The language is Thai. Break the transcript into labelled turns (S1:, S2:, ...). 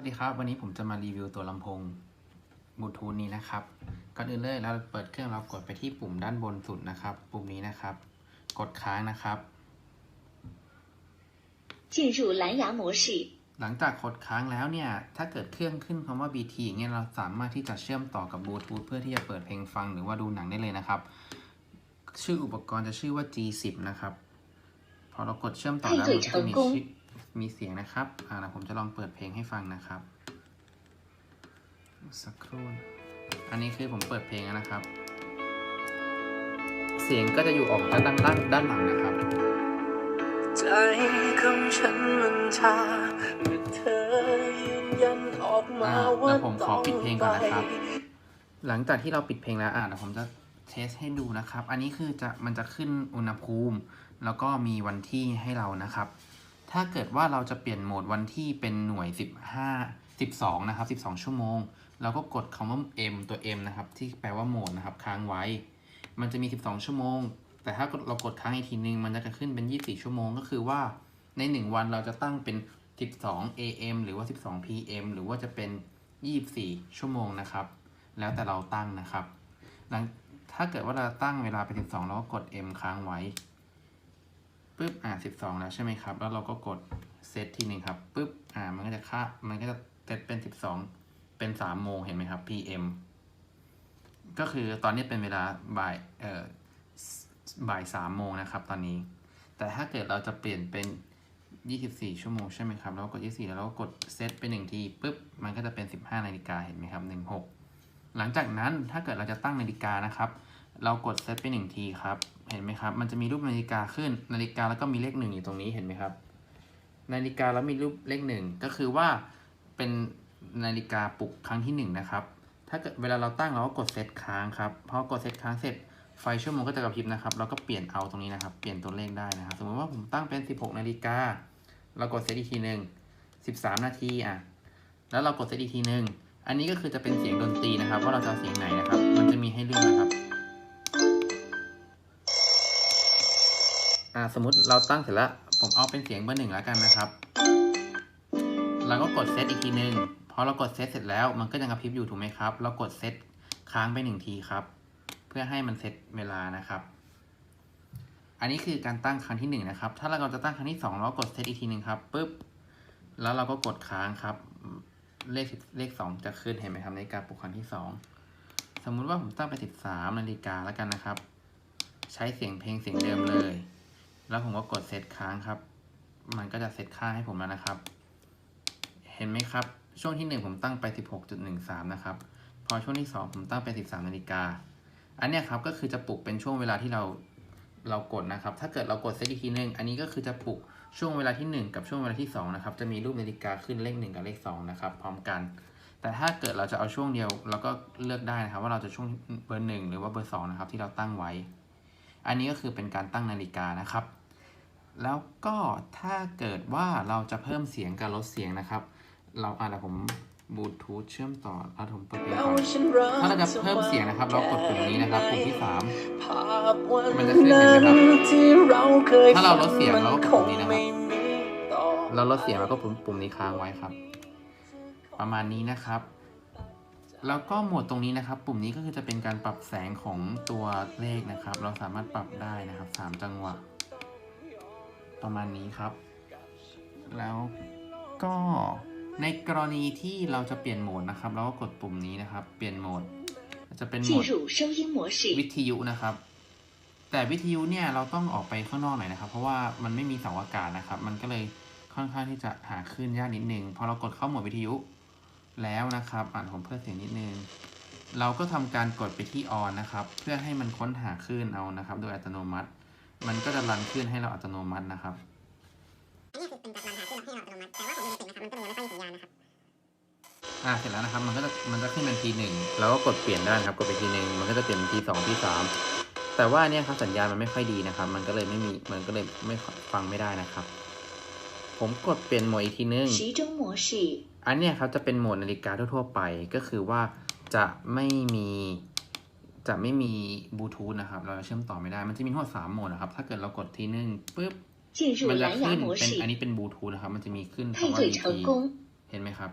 S1: สวัสดีครับ วันนี้ผมจะมารีวิวตัวลำโพงบลูทูธนี้นะครับก่อนอื่นเลยเราเปิดเครื่องเรากดไปที่ปุ่มด้านบนสุดนะครับ ปุ่มนี้นะครับ กดค้างนะครับ
S2: 进入蓝牙模式，
S1: หลังจากกดค้างแล้วเนี่ย ถ้าเกิดเครื่องขึ้นคำว่า BT อย่างเงี้ยเราสามารถที่จะเชื่อมต่อกับบลูทูธเพื่อที่จะเปิดเพลงฟังหรือว่าดูหนังได้เลยนะครับ ชื่ออุปกรณ์จะชื่อว่า G10 นะครับ พอเรากดเชื่อมต่อแล้วมันก็จะมีชื่อ มีเสียงนะครับ อ่าเดี๋ยวผมจะลองเปิดเพลงให้ฟังนะครับ สักครู่นะอันนี้คือผมเปิดเพลงแล้วนะครับ เสียงก็จะอยู่ออกด้านด้านด้านหลังนะครับ
S3: ใจของฉันมันชาเมื่อเธอยืนยันออกมา
S1: อ่า
S3: ว่า
S1: เดี๋ยวผมขอปิดเพลงก่อนนะครับ
S3: ไป
S1: หลังจากที่เราปิดเพลงแล้วอะเดี๋ยวผมจะเทสให้ดูนะครับ อันนี้คือจะมันจะขึ้นอุณหภูมิ แล้วก็มีวันที่ให้เรานะครับ ถ้าเกิดว่าเราจะเปลี่ยนโหมดวันที่เป็นหน่วย 15 12 นะครับ 12 ชั่วโมง เราก็กดคำว่า M ตัว M นะครับ ที่แปลว่าโหมดนะครับ ค้างไว้ มันจะมี 12 ชั่วโมง แต่ถ้าเรากดค้างอีกทีนึง มันจะขึ้นเป็น 24 ชั่วโมง ก็คือว่าใน 1 วันเราจะตั้งเป็น 12 AM หรือว่า 12 PM หรือว่าจะเป็น 24 ชั่วโมงนะครับ แล้วแต่เราตั้งนะครับ ถ้าเกิดว่าเราตั้งเวลาเป็น 12 เราก็กด M ค้างไว้ ปึ๊บอ่า12 แล้วใช่ไหมครับ แล้วเราก็กดเซตทีหนึ่งครับปึ๊บอ่ามันก็จะค่ามันก็จะเซตเป็น 12 เป็น3โมงเห็นไหมครับ PM ก็คือตอนนี้เป็นเวลาบ่ายเอ่อบ่ายสามโมงนะครับตอนนี้ แต่ถ้าเกิดเราจะเปลี่ยนเป็น 24 ชั่วโมงใช่ไหมครับแล้วก็กด 24 แล้วเราก็กดเซตเป็นหนึ่งทีปึ๊บมันก็จะเป็น 15 นาฬิกาเห็นไหมครับ 16 หลังจากนั้นถ้าเกิดเราจะตั้งนาฬิกานะครับ เรากดเซตไปหนึ่งทีครับ เห็นไหมครับ มันจะมีรูปนาฬิกาขึ้น นาฬิกาแล้วก็มีเลขหนึ่งอยู่ตรงนี้เห็นไหมครับ นาฬิกาแล้วมีรูปเลขหนึ่งก็คือว่าเป็นนาฬิกาปลุกครั้งที่หนึ่งนะครับ ถ้าเกิดเวลาเราตั้งเราก็กดเซตค้างครับ พอกดเซตค้างเสร็จไฟชั่วโมงก็จะกระพริบนะครับ เราก็เปลี่ยนเอาตรงนี้นะครับ เปลี่ยนตัวเลขได้นะครับ สมมติว่าผมตั้งเป็น 16 นาฬิกา เรากดเซตอีกทีหนึ่ง13 นาทีอะ แล้วเรากดเซตอีกทีหนึ่งอันนี้ก็คือจะเป็นเสียงดนตรีนะครับ ว่าเราจะเอาเสียงไหนนะครับ มันจะมีให้เลือกนะครับ อ่าสมมติเราตั้งเสร็จแล้ว ผมเอาเป็นเสียงเบอร์หนึ่งแล้วกันนะครับเราก็กดเซตอีกทีหนึ่งพอเรากดเซตเสร็จแล้วมันก็ยังกระพริบอยู่ถูกไหมครับ เรากดเซตค้างไปหนึ่งทีครับ เพื่อให้มันเซตเวลานะครับ อันนี้คือการตั้งครั้งที่หนึ่งนะครับ ถ้าเราจะตั้งครั้งที่สองเราก็กดเซตอีกทีหนึ่งครับปุ๊บ แล้วเราก็กดค้างครับ เลขเลขสองจะขึ้นเห็นไหมครับนาฬิกาปลุกครั้งที่สองสมมุติว่าผมตั้งไปสิบสามนาฬิกาแล้วกันนะครับ ใช้เสียงเพลงเสียงเดิมเลย แล้วผมก็กดเซตค้างครับ มันก็จะเซตค่าให้ผมแล้วนะครับ เห็นไหมครับ ช่วงที่หนึ่งผมตั้งไปสิบหกจุดหนึ่งสามนะครับ พอช่วงที่สองผมตั้งไปสิบสามนาฬิกา อันเนี้ยครับก็คือจะปลุกเป็นช่วงเวลาที่เราเรากดนะครับ ถ้าเกิดเรากดเซตอีกทีหนึง อันนี้ก็คือจะปลุกช่วงเวลาที่ 1 กับช่วงเวลาที่2นะครับ จะมีรูปนาฬิกาขึ้นเลข 1 กับเลข2นะครับ พร้อมกัน แต่ถ้าเกิดเราจะเอาช่วงเดียวเราก็เลือกได้นะครับ ว่าเราจะช่วงเบอร์หนึ่งหรือว่าเบอร์สองนะครับที่เราตั้งไว้ อันนี้ก็คือเป็นการตั้งนาฬิกานะครับ แล้วก็ถ้าเกิดว่าเราจะเพิ่มเสียงกับลดเสียงนะครับ เราอ่าเดี๋ยวผมบลูทูธเชื่อมต่อแล้วผมเปิดเพลง
S3: แล้ว
S1: ก่อน
S3: ฉันรัก
S1: ถ้าเราจะเพิ่มเสียงนะครับ เรากดปุ่มนี้นะครับปุ่มที่สาม
S3: ภาพวัน
S1: มันจะขึ้นเห็นไหมครับ
S3: นั้นที่เราเคย
S1: ถ้าเราลดเสียงเราก็กดปุ่มนี้นะครับ
S3: มังไม่มีต่อ
S1: เราลดเสียงแล้วก็ปุ่มปุ่มนี้ค้างไว้ครับ ประมาณนี้นะครับแล้วก็โหมดตรงนี้นะครับ ปุ่มนี้ก็คือจะเป็นการปรับแสงของตัวเลขนะครับ เราสามารถปรับได้นะครับสามจังหวะ ประมาณนี้ครับ แล้วก็ในกรณีที่เราจะเปลี่ยนโหมดนะครับ เราก็กดปุ่มนี้นะครับ เปลี่ยนโหมด จะเป็นโหมดวิทยุนะครับ แต่วิทยุเนี่ยเราต้องออกไปข้างนอกหน่อยนะครับ เพราะว่ามันไม่มีเสาอากาศนะครับ มันก็เลยค่อนข้างที่จะหาขึ้นยากนิดนึง พอเรากดเข้าโหมดวิทยุแล้วนะครับ อ่านผมเพิ่มเสียงนิดนึง เราก็ทำการกดไปที่ออนนะครับ เพื่อให้มันค้นหาขึ้นเอานะครับ โดยอัตโนมัติ มันก็จะรันขึ้นให้เราอัตโนมัตินะครับอ่าเสร็จแล้วนะครับ มันก็จะมันจะขึ้นเป็นึ่งแล้วก็กดเปลี่ยนได้นะครับ กดไปทีหนึ่งมันก็จะเปลี่ยทีสามแต่ว่าเนี่ยครับสัญญาณมันไม่ค่อยดีนะครับ มันก็เลยไม่มีมันก็เลยไม่ฟังไม่ได้นะครับ ผมกดเปลี่ยนโหมดอีกทีนึงอันเนี้ยครับจะเป็นโหมดนาฬิกาทั่วๆไปก็คือว่าจะไม่มี จะไม่มีบลูทูธนะครับ เราจะเชื่อมต่อไม่ได้ มันจะมีทั้งหมดสามโหมดนะครับ ถ้าเกิดเรากดที่หนึ่งปุ๊บมันจะขึ้นเป็นอันนี้เป็นบลูทูธนะครับ มันจะมีขึ้นคำว่า
S2: ดี
S1: เห็นไหมครับ